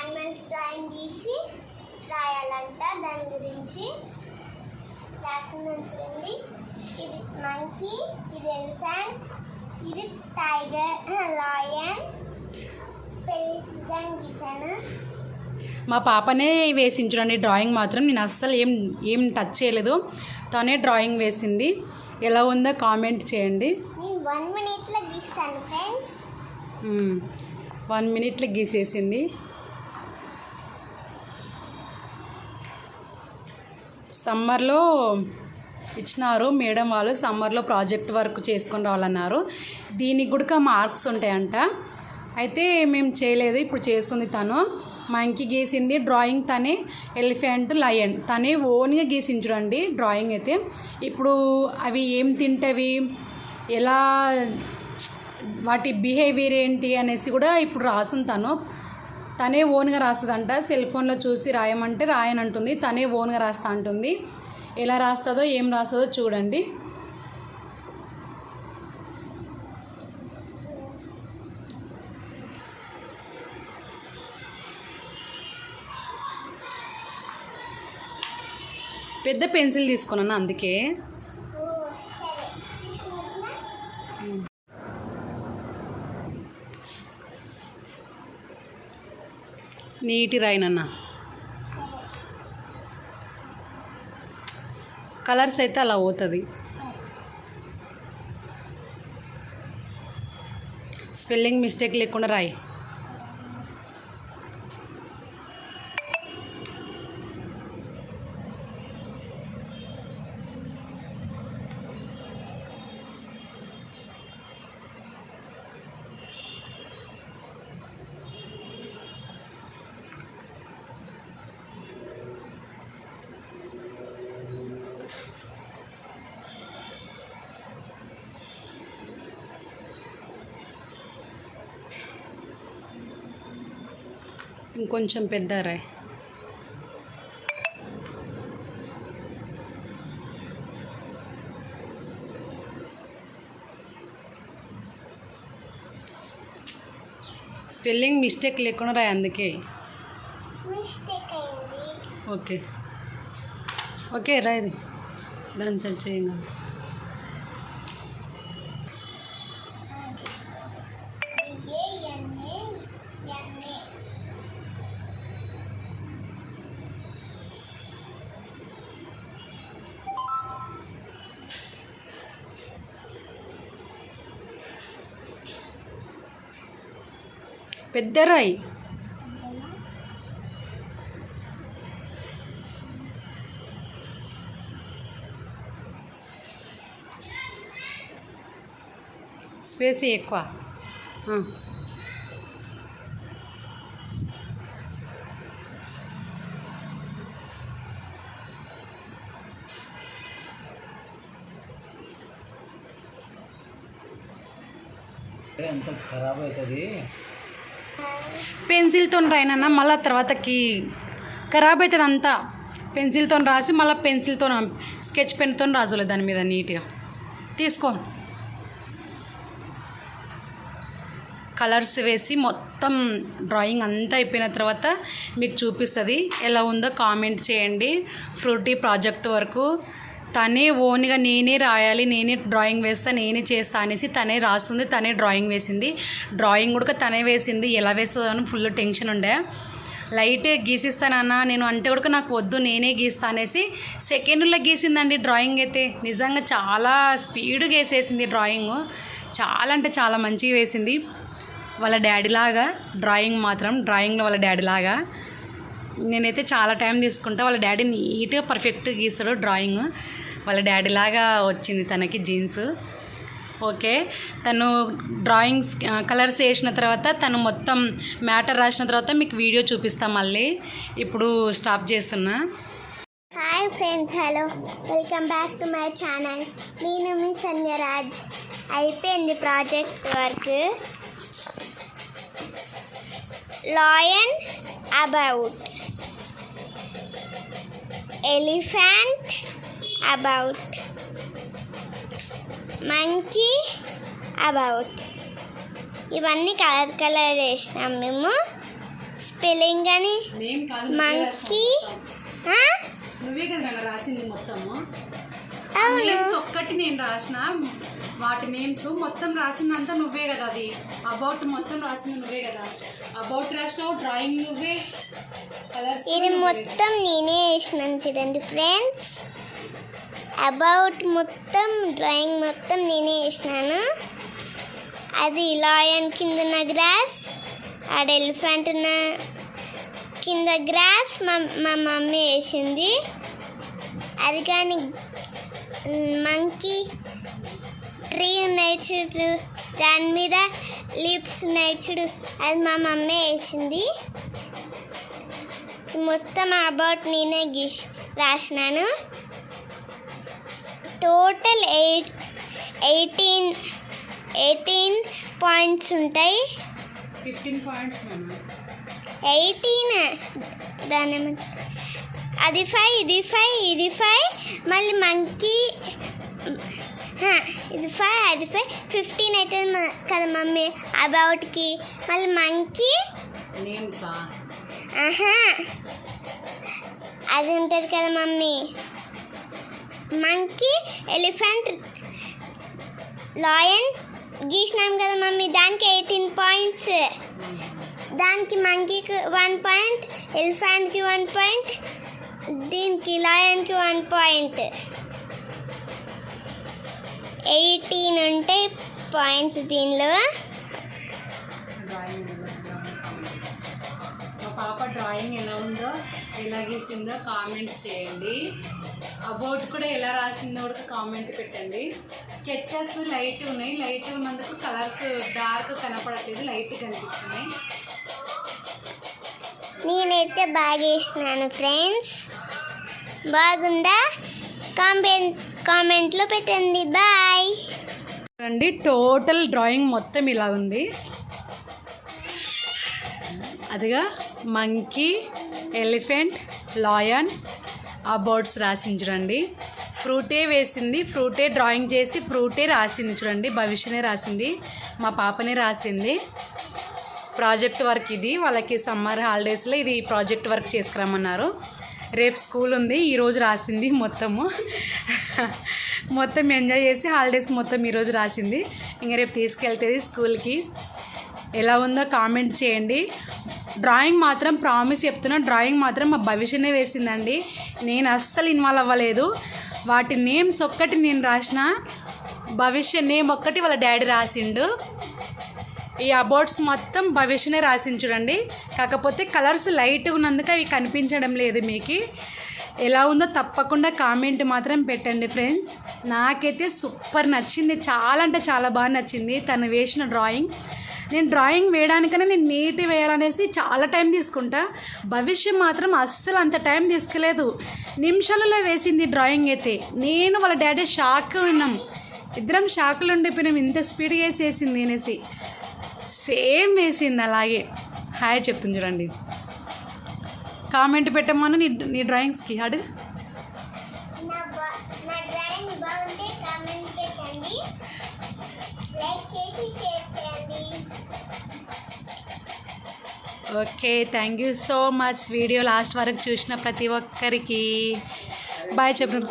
Animals drawing తీసి రాయాలంట. దాని గురించి చూడండి ఇది మంకీ ఇది ఎలిఫెంట్ ఇది టైగర్ లాయన్ స్పెల్ గీసాను? మా పాపనే వేసింది చూడండి డ్రాయింగ్ మాత్రం నేను అస్సలు ఏం ఏం టచ్ చేయలేదు. తనే డ్రాయింగ్ వేసింది. ఎలా ఉందో కామెంట్ చేయండి. నేను వన్ మినిట్లో గీస్తాను ఫ్రెండ్స్ వన్ మినిట్లో గీసేసింది. సమ్మర్లో ఇచ్చినారు. మేడం వాళ్ళు సమ్మర్లో ప్రాజెక్ట్ వర్క్ చేసుకొని రావాలన్నారు. దీనికి కూడా మార్క్స్ ఉంటాయంట. అయితే మేము చేయలేదు. ఇప్పుడు చేస్తుంది తను. మా ఇంకి గీసింది డ్రాయింగ్ తనే ఎలిఫెంట్ లయన్. తనే ఓన్గా గీసింది చూడండి డ్రాయింగ్ అయితే. ఇప్పుడు అవి ఏం తింటవి? ఎలా వాటి బిహేవియర్ ఏంటి అనేసి కూడా ఇప్పుడు రాసుంది తనే ఓన్గా రాస్తుందంట. సెల్ ఫోన్లో చూసి రాయమంటే రాయనంటుంది. తనే ఓన్గా రాస్తా అంటుంది. ఎలా రాస్తుందో ఏం రాస్తుందో చూడండి. పెద్ద పెన్సిల్ తీసుకున్నాను అందుకే? నీటి రాయినన్న కలర్స్ అయితే అలా పోతుంది. స్పెల్లింగ్ మిస్టేక్ లేకుండా రాయి. ఇంకొంచెం పెద్ద రాయి స్పెల్లింగ్ మిస్టేక్ లేకుండా రాయి అందుకే. ఓకే. ఓకే రాయి దాని సెట్ చేయంగా. పెద్ద రాయి. స్పేస్ ఎక్కువ. ఎంత ఖరాబ్ అవుతుంది. పెన్సిల్తో రాయినన్న మళ్ళీ తర్వాతకి ఖరాబ్ అవుతుంది అంతా పెన్సిల్తో రాసి మళ్ళీ పెన్సిల్తో స్కెచ్ పెన్తో రాజులే దాని మీద నీట్గా. తీసుకో. కలర్స్ వేసి మొత్తం డ్రాయింగ్ అంతా అయిపోయిన తర్వాత మీకు చూపిస్తుంది. ఎలా ఉందో కామెంట్ చేయండి. ఫ్రూటీ ప్రాజెక్ట్ వరకు తనే ఓన్గా నేనే రాయాలి నేనే డ్రాయింగ్ వేస్తా నేనే చేస్తా అనేసి తనే రాస్తుంది తనే డ్రాయింగ్ వేసింది. డ్రాయింగ్ కూడా తనే వేసింది. ఎలా వేస్తుందో అని ఫుల్ టెన్షన్ ఉండే. లైట్ గీసిస్తానన్నా నేను అంటే కూడా నాకు వద్దు నేనే గీస్తా అనేసి సెకండ్లో గీసిందండి డ్రాయింగ్ అయితే. నిజంగా చాలా స్పీడ్గా వేసేసింది డ్రాయింగ్. చాలా అంటే చాలా మంచిగా వేసింది. వాళ్ళ డాడీ లాగా డ్రాయింగ్ మాత్రం డ్రాయింగ్లో వాళ్ళ డాడీ లాగా. నేనైతే చాలా టైం తీసుకుంటా. వాళ్ళ డాడీ నీట్గా పర్ఫెక్ట్గా గీస్తాడు డ్రాయింగ్ వాళ్ళ డాడీ లాగా వచ్చింది తనకి జీన్స్ ఓకే. తను డ్రాయింగ్స్ కలర్స్ వేసిన తర్వాత తను మొత్తం మ్యాటర్ రాసిన తర్వాత మీకు వీడియో చూపిస్తాం మళ్ళీ. ఇప్పుడు స్టాప్ చేస్తున్నా. Hi friends hello welcome back to my channel నేను మీ సంధ్యరాజ్ అయిపోయింది project work lion about elephant about monkey about ఇవన్నీ కలర్ కలర్ వేసినాం మేము. స్పెల్లింగ్ అని మంకీ నువ్వే కదా రాసింది మొత్తము. ఒక్కటి నేను రాసిన. వాటి నేమ్స్ మొత్తం రాసిందంతా నువ్వే కదా అది. అబౌట్ మొత్తం రాసింది నువ్వే కదా. అబౌట్ రాసినావు డ్రాయింగ్ నువ్వే. కలర్స్ ఇది మొత్తం నేనే వేసినాను చూడండి ఫ్రెండ్స్ అబౌట్ మొత్తం డ్రాయింగ్ మొత్తం నేనే వేసినాను. అది లాయన్ కింద ఉన్న గ్రాస్ ఆడ ఎలిఫెంట్ ఉన్న కింద గ్రాస్ మా మా మమ్మీ వేసింది. అది కానీ మంకీ ట్రీ ఉన్నాయి చూడు. దాని మీద లిప్స్ ఉన్నాయి చూడు. అది మా మమ్మీ వేసింది. మొత్తం అబౌట్ నేనే గీసి రాసినాను. Total eight eighteen eighteen points ఉంటాయి. ఫిఫ్టీన్ పాయింట్స్ ఎయిటీన్ దాని అది ఫైవ్ ఇది ఫైవ్ ఇది ఫైవ్. మళ్ళీ మంకీ ఇది ఫైవ్ అది ఫైవ్. ఫిఫ్టీన్ అవుతుంది కదా మమ్మీ? అబౌట్కి మళ్ళీ మంకీ అది ఉంటుంది కదా మమ్మీ. మంకీ ఎలిఫెంట్ లాయన్ గీసినాం కదా మమ్మీ. దానికి ఎయిటీన్ పాయింట్స్ దానికి మంకీకి వన్ పాయింట్ ఎలిఫెంట్కి వన్ పాయింట్ దీనికి లాయన్కి వన్ పాయింట్ ఎయిటీన్ ఉంటాయి పాయింట్స్ దీనిలో? పాప డ్రాయింగ్ ఎలా ఉందో ఎలా గీసిందో కామెంట్స్ చేయండి. అబౌట్ కూడా ఎలా రాసిందో కూడా కామెంట్ పెట్టండి. స్కెచెస్ లైట్ ఉన్నాయి. లైట్ ఉన్నందుకు కలర్స్ డార్క్ కనపడట్లేదు. లైట్ కనిపిస్తున్నాయి. నేనైతే బాగా చేసినాను ఫ్రెండ్స్. బాగుందా? కామెంట్ కామెంట్లో పెట్టండి. బాయ్. చూడండి టోటల్ డ్రాయింగ్ మొత్తం ఇలా ఉంది. అదిగా మంకీ ఎలిఫెంట్ లాయన్ ఆ బర్డ్స్ రాసింది ఫ్రూటే వేసింది ఫ్రూటే డ్రాయింగ్ చేసి ఫ్రూటే రాసింది చూడండి. భవిష్యనే రాసింది మా పాపనే రాసింది. ప్రాజెక్ట్ వర్క్ ఇది వాళ్ళకి సమ్మర్ హాలిడేస్లో ఇది ప్రాజెక్ట్ వర్క్ చేసుకురమ్మన్నారు. రేపు స్కూల్ ఉంది ఈరోజు రాసింది మొత్తము. మొత్తం ఎంజాయ్ చేసి హాలిడేస్ మొత్తం ఈరోజు రాసింది. ఇంకా రేపు తీసుకెళ్తుంది స్కూల్కి. ఎలా ఉందో కామెంట్ చేయండి. డ్రాయింగ్ మాత్రం ప్రామిస్ చెప్తున్నా డ్రాయింగ్ మాత్రం మా భవిష్యనే వేసిందండి. నేను అస్సలు ఇన్వాల్వ్ అవ్వలేదు. వాటి నేమ్స్ ఒక్కటి నేను రాసిన భవిష్య నేమ్ ఒక్కటి వాళ్ళ డాడీ రాసిండు. ఈ అబౌట్స్ మొత్తం భవిష్యనే రాసింది చూడండి. కాకపోతే కలర్స్ లైట్ ఉన్నందుకు అవి కనిపించడం లేదు మీకు. ఎలా ఉందో తప్పకుండా కామెంట్ మాత్రం పెట్టండి ఫ్రెండ్స్. నాకైతే సూపర్ నచ్చింది. చాలా అంటే చాలా బాగా నచ్చింది తను వేసిన డ్రాయింగ్. నేను డ్రాయింగ్ వేయడానికనే నేను నీట్ వేయాలనేసి చాలా టైం తీసుకుంటా. భవిష్యం మాత్రం అస్సలు అంత టైం తీసుకోలేదు. నిమిషాలలో వేసింది డ్రాయింగ్ అయితే. నేను వాళ్ళ డాడీ షాక్ విన్నాం ఇద్దరం షాక్లో ఉండిపోయినాం. ఇంత స్పీడ్గా వేసేసింది అనేసి. సేమ్ వేసింది అలాగే. హాయ్ చెప్తుంది చూడండి. కామెంట్ పెట్టమను నీ నీ డ్రాయింగ్స్కి అడుగు okay thank you so much video last వరకు చూసిన ప్రతి ఒక్కరికి. బాయ్ చెప్పండి